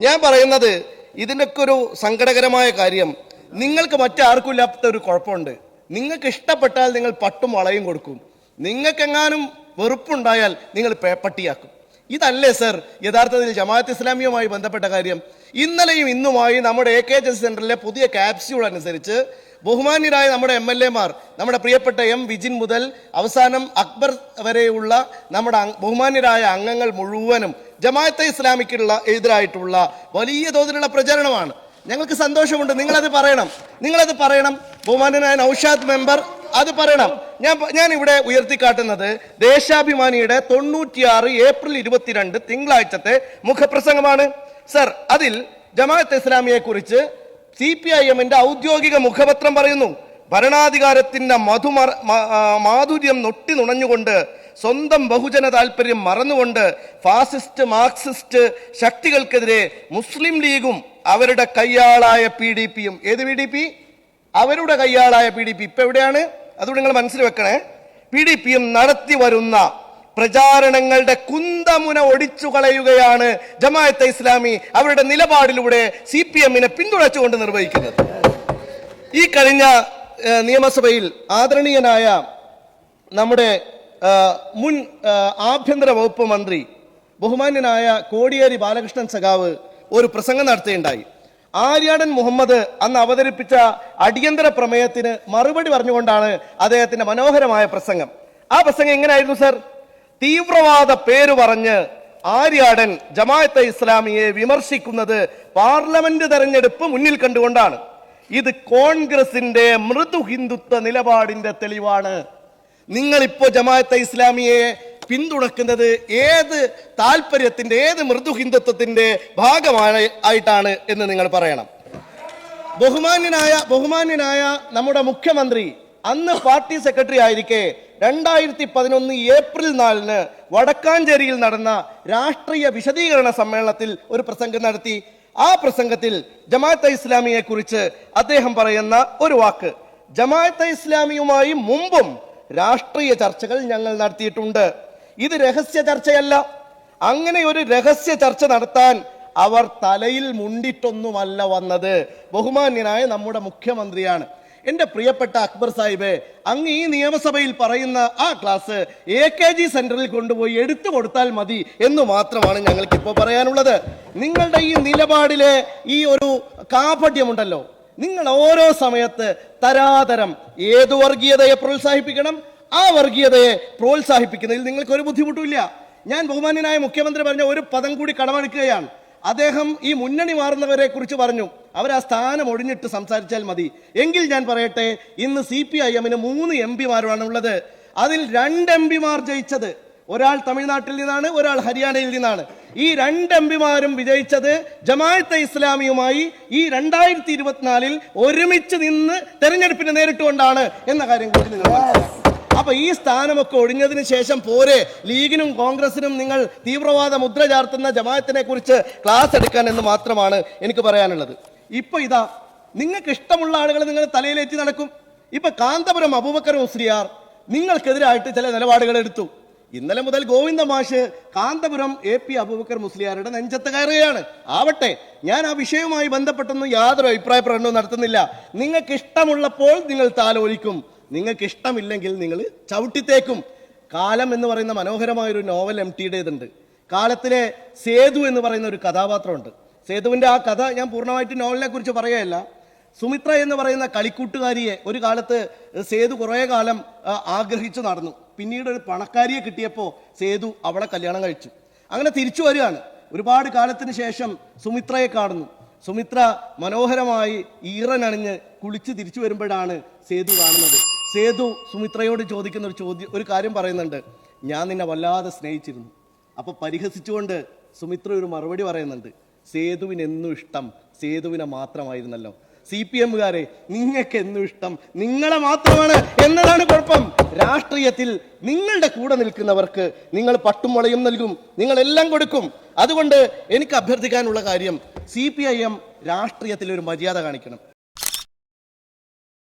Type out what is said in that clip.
ഞാൻ പറയുന്നത് ഇതിനൊക്കെ ഒരു സങ്കടകരമായ കാര്യം. നിങ്ങൾക്ക് മറ്റാർക്കും ഇല്ലാത്ത ഒരു കുഴപ്പമുണ്ട്. നിങ്ങൾക്ക് ഇഷ്ടപ്പെട്ടാൽ നിങ്ങൾ പട്ടും വളയും കൊടുക്കും. നിങ്ങൾക്കെങ്ങാനും വെറുപ്പുണ്ടായാൽ നിങ്ങൾ പേപ്പട്ടിയാക്കും ഇതല്ലേ സർ? യഥാർത്ഥത്തിൽ ജമാഅത്ത് ഇസ്ലാമിയുമായി ബന്ധപ്പെട്ട കാര്യം. ഇന്നലെയും ഇന്നുമായി നമ്മുടെ എ കെ എച്ച് എസ് സെന്ററിലെ പുതിയ ക്യാപ്സ്യൂൾ അനുസരിച്ച് ബഹുമാന്യരായ നമ്മുടെ എം എൽ എമാർ നമ്മുടെ പ്രിയപ്പെട്ട എം വിജിൻ മുതൽ അവസാനം അക്ബർ വരെയുള്ള നമ്മുടെ ബഹുമാന്യരായ അംഗങ്ങൾ മുഴുവനും ജമാഅത്തെ ഇസ്ലാമിക്കുള്ള എതിരായിട്ടുള്ള വലിയ തോതിലുള്ള പ്രചരണമാണ്. ഞങ്ങൾക്ക് സന്തോഷമുണ്ട്. നിങ്ങളത് പറയണം. നിങ്ങളത് പറയണം. ബഹുമാന്യനായ നൌഷാദ് മെമ്പർ അത് പറയണം. ഞാൻ ഞാൻ ഇവിടെ ഉയർത്തിക്കാട്ടുന്നത് ദേശാഭിമാനിയുടെ തൊണ്ണൂറ്റിയാറ് ഏപ്രിൽ ഇരുപത്തിരണ്ട് തിങ്കളാഴ്ചത്തെ മുഖപ്രസംഗമാണ്. സർ അതിൽ ജമാഅത്ത് ഇസ്ലാമിയെ കുറിച്ച് സി പി ഐ എമ്മിന്റെ ഔദ്യോഗിക മുഖപത്രം പറയുന്നു. ഭരണാധികാരത്തിന്റെ മധുമർ മാധുര്യം നൊട്ടി നുണഞ്ഞുകൊണ്ട് സ്വന്തം ബഹുജന താല്പര്യം മറന്നുകൊണ്ട് ഫാസിസ്റ്റ് മാർക്സിസ്റ്റ് ശക്തികൾക്കെതിരെ മുസ്ലിം ലീഗും അവരുടെ കയ്യാളായ പി ഡി പിയും. ഏത് പി ഡി പി? അവരുടെ കയ്യാളായ പി ഡി പി ഇപ്പൊ എവിടെയാണ്? അതുകൊണ്ട് നിങ്ങൾ മനസ്സിൽ വെക്കണേ. പി ഡി പിയും നടത്തി വരുന്ന പ്രചാരണങ്ങളുടെ കുന്തമുന ഒടിച്ചു കളയുകയാണ് ജമാഅത്തെ ഇസ്ലാമി അവരുടെ നിലപാടിലൂടെ സി പി എമ്മിനെ പിന്തുണച്ചുകൊണ്ട് നിർവഹിക്കുന്നത്. ഈ കഴിഞ്ഞ നിയമസഭയിൽ ആദരണീയനായ നമ്മുടെ മുൻ ആഭ്യന്തര വകുപ്പ് മന്ത്രി ബഹുമാന്യനായ കോടിയേരി ബാലകൃഷ്ണൻ സഖാവ് ഒരു പ്രസംഗം നടത്തുകയുണ്ടായി. ആര്യാടൻ മുഹമ്മദ് അന്ന് അവതരിപ്പിച്ച അടിയന്തര പ്രമേയത്തിന് മറുപടി പറഞ്ഞുകൊണ്ടാണ് അദ്ദേഹത്തിന്റെ മനോഹരമായ പ്രസംഗം. ആ പ്രസംഗം എങ്ങനെയായിരുന്നു സർ? തീവ്രവാദ പേര് പറഞ്ഞ് ആര്യാടൻ ജമാഅത്തെ ഇസ്ലാമിയെ വിമർശിക്കുന്നത് പാർലമെന്റ് തെരഞ്ഞെടുപ്പ് മുന്നിൽ കണ്ടുകൊണ്ടാണ്. ഇത് കോൺഗ്രസിന്റെ മൃദു ഹിന്ദുത്വ നിലപാടിന്റെ തെളിവാണ്. നിങ്ങൾ ഇപ്പോ ജമാഅത്തെ ഇസ്ലാമിയെ പിന്തുണക്കുന്നത് ഏത് താല്പര്യത്തിന്റെ ഏത് മൃദു ഹിന്ദുത്വത്തിന്റെ ഭാഗമാണ് ആയിട്ടാണ് എന്ന് നിങ്ങൾ പറയണം. ബഹുമാന്യനായ ബഹുമാന്യനായ നമ്മുടെ മുഖ്യമന്ത്രി അന്ന് പാർട്ടി സെക്രട്ടറി ആയിരിക്കെ രണ്ടായിരത്തി പതിനൊന്ന് ഏപ്രിൽ നാലിന് വടക്കാഞ്ചേരിയിൽ നടന്ന രാഷ്ട്രീയ വിശദീകരണ സമ്മേളനത്തിൽ ഒരു പ്രസംഗം നടത്തി. ആ പ്രസംഗത്തിൽ ജമാഅത്തെ ഇസ്ലാമിയെ കുറിച്ച് അദ്ദേഹം പറയുന്ന ഒരു വാക്ക് ജമാഅത്തെ ഇസ്ലാമിയുമായി മുമ്പും രാഷ്ട്രീയ ചർച്ചകൾ ഞങ്ങൾ നടത്തിയിട്ടുണ്ട്. ഇത് രഹസ്യ ചർച്ചയല്ല. അങ്ങനെ ഒരു രഹസ്യ ചർച്ച നടത്താൻ അവർ തലയിൽ മുണ്ടിട്ടൊന്നുമല്ല വന്നത്. ബഹുമാന്യനായ നമ്മുടെ മുഖ്യമന്ത്രിയാണ്. എന്റെ പ്രിയപ്പെട്ട അക്ബർ സാഹിബ് അങ്ങ് ഈ നിയമസഭയിൽ പറയുന്ന ആ ക്ലാസ് എ കെ ജി സെന്ററിൽ കൊണ്ടുപോയി എടുത്തു കൊടുത്താൽ മതി എന്ന് മാത്രമാണ് ഞങ്ങൾക്ക് ഇപ്പോൾ പറയാനുള്ളത്. നിങ്ങളുടെ ഈ നിലപാടിലെ ഈ ഒരു കാപട്യമുണ്ടല്ലോ നിങ്ങൾ ഓരോ സമയത്ത് തരാതരം ഏതു വർഗീയതയെ പ്രോത്സാഹിപ്പിക്കണം? ആ വർഗീയതയെ പ്രോത്സാഹിപ്പിക്കുന്നതിൽ നിങ്ങൾക്ക് ഒരു ബുദ്ധിമുട്ടുമില്ല ഞാൻ ബഹുമാന്യനായ മുഖ്യമന്ത്രി പറഞ്ഞ ഒരു പദം കൂടി കടമെടുക്കുകയാണ്. അദ്ദേഹം ഈ മുന്നണി മാറുന്നവരെ കുറിച്ച് പറഞ്ഞു. അവർ ആ സ്ഥാനം ഒഴിഞ്ഞിട്ട് സംസാരിച്ചാൽ മതി. എങ്കിൽ ഞാൻ പറയട്ടെ ഇന്ന് സി പി ഐ എമ്മിന് മൂന്ന് എം പിമാരാണ് ഉള്ളത് അതിൽ രണ്ട് എം പിമാർ ജയിച്ചത് ഒരാൾ തമിഴ്നാട്ടിൽ നിന്നാണ് ഒരാൾ ഹരിയാനയിൽ നിന്നാണ്. ഈ രണ്ട് എം പിമാരും വിജയിച്ചത് ജമാഅത്തെ ഇസ്ലാമിയുമായി ഈ രണ്ടായിരത്തി ഇരുപത്തിനാലിൽ ഒരുമിച്ച് നിന്ന് തെരഞ്ഞെടുപ്പിനെ നേരിട്ടുകൊണ്ടാണ് എന്ന കാര്യം കൂടി നിങ്ങൾ. അപ്പൊ ഈ സ്ഥാനമൊക്കെ ഒഴിഞ്ഞതിന് ശേഷം പോരെ. ലീഗിനും കോൺഗ്രസിനും നിങ്ങൾ തീവ്രവാദ മുദ്ര ചാർത്തുന്ന ജമാഅത്തിനെ കുറിച്ച് ക്ലാസ് എടുക്കാൻ എന്ന് മാത്രമാണ് എനിക്ക് പറയാനുള്ളത്. ഇപ്പൊ ഇതാ നിങ്ങൾക്ക് ഇഷ്ടമുള്ള ആളുകൾ നിങ്ങൾ തലയിലേറ്റി നടക്കും. ഇപ്പൊ കാന്തപുരം അബൂബക്കർ മുസ്ലിയാർ നിങ്ങൾക്കെതിരായിട്ട് ചില നിലപാടുകൾ എടുത്തു. ഇന്നലെ മുതൽ ഗോവിന്ദ മാഷ് കാന്തപുരം എ പി അബൂബക്കർ മുസ്ലിയാരുടെ നെഞ്ചത്ത് കയറുകയാണ്. ആവട്ടെ ഞാൻ ആ വിഷയവുമായി ബന്ധപ്പെട്ടൊന്നും യാതൊരു അഭിപ്രായ പ്രകടനവും നടത്തുന്നില്ല. നിങ്ങൾക്ക് ഇഷ്ടമുള്ളപ്പോൾ നിങ്ങൾ താലോലിക്കും. നിങ്ങൾക്ക് ഇഷ്ടമില്ലെങ്കിൽ നിങ്ങൾ ചവിട്ടിത്തേക്കും. കാലം എന്ന് പറയുന്ന മനോഹരമായ ഒരു നോവൽ എം ടിയുടേതുണ്ട് കാലത്തിലെ സേതു എന്ന് പറയുന്ന ഒരു കഥാപാത്രമുണ്ട്. സേതുവിന്റെ ആ കഥ ഞാൻ പൂർണമായിട്ട് നോവലിനെ കുറിച്ച് പറയുകയല്ല. സുമിത്ര എന്ന് പറയുന്ന കളിക്കൂട്ടുകാരിയെ ഒരു കാലത്ത് സേതു കുറേ കാലം ആഗ്രഹിച്ചു നടന്നു. പിന്നീട് ഒരു പണക്കാരിയെ കിട്ടിയപ്പോൾ സേതു അവളെ കല്യാണം കഴിച്ചു. അങ്ങനെ തിരിച്ചു വരികയാണ്. ഒരുപാട് കാലത്തിന് ശേഷം സുമിത്രയെ കാണുന്നു. സുമിത്ര മനോഹരമായി ഈറനണിഞ്ഞ് കുളിച്ച് തിരിച്ചു വരുമ്പോഴാണ് സേതു കാണുന്നത്. സേതു സുമിത്രയോട് ചോദിക്കുന്ന ഒരു ചോദ്യം ഒരു കാര്യം പറയുന്നുണ്ട്. ഞാൻ നിന്നെ വല്ലാതെ സ്നേഹിച്ചിരുന്നു. അപ്പൊ പരിഹസിച്ചുകൊണ്ട് സുമിത്ര ഒരു മറുപടി പറയുന്നുണ്ട്. സേതുവിന് എന്നും ഇഷ്ടം സേതുവിനെ മാത്രമായിരുന്നല്ലോ. സി പി എമ്മുകാരെ നിങ്ങൾക്ക് എന്നും ഇഷ്ടം നിങ്ങളെ മാത്രമാണ് എന്നതാണ് കുഴപ്പം. രാഷ്ട്രീയത്തിൽ നിങ്ങളുടെ കൂടെ നിൽക്കുന്നവർക്ക് നിങ്ങൾ പട്ടും മുളയും നൽകും നിങ്ങൾ എല്ലാം കൊടുക്കും. അതുകൊണ്ട് എനിക്ക് അഭ്യർത്ഥിക്കാനുള്ള കാര്യം സി പി ഐ എം രാഷ്ട്രീയത്തിൽ ഒരു മര്യാദ കാണിക്കണം.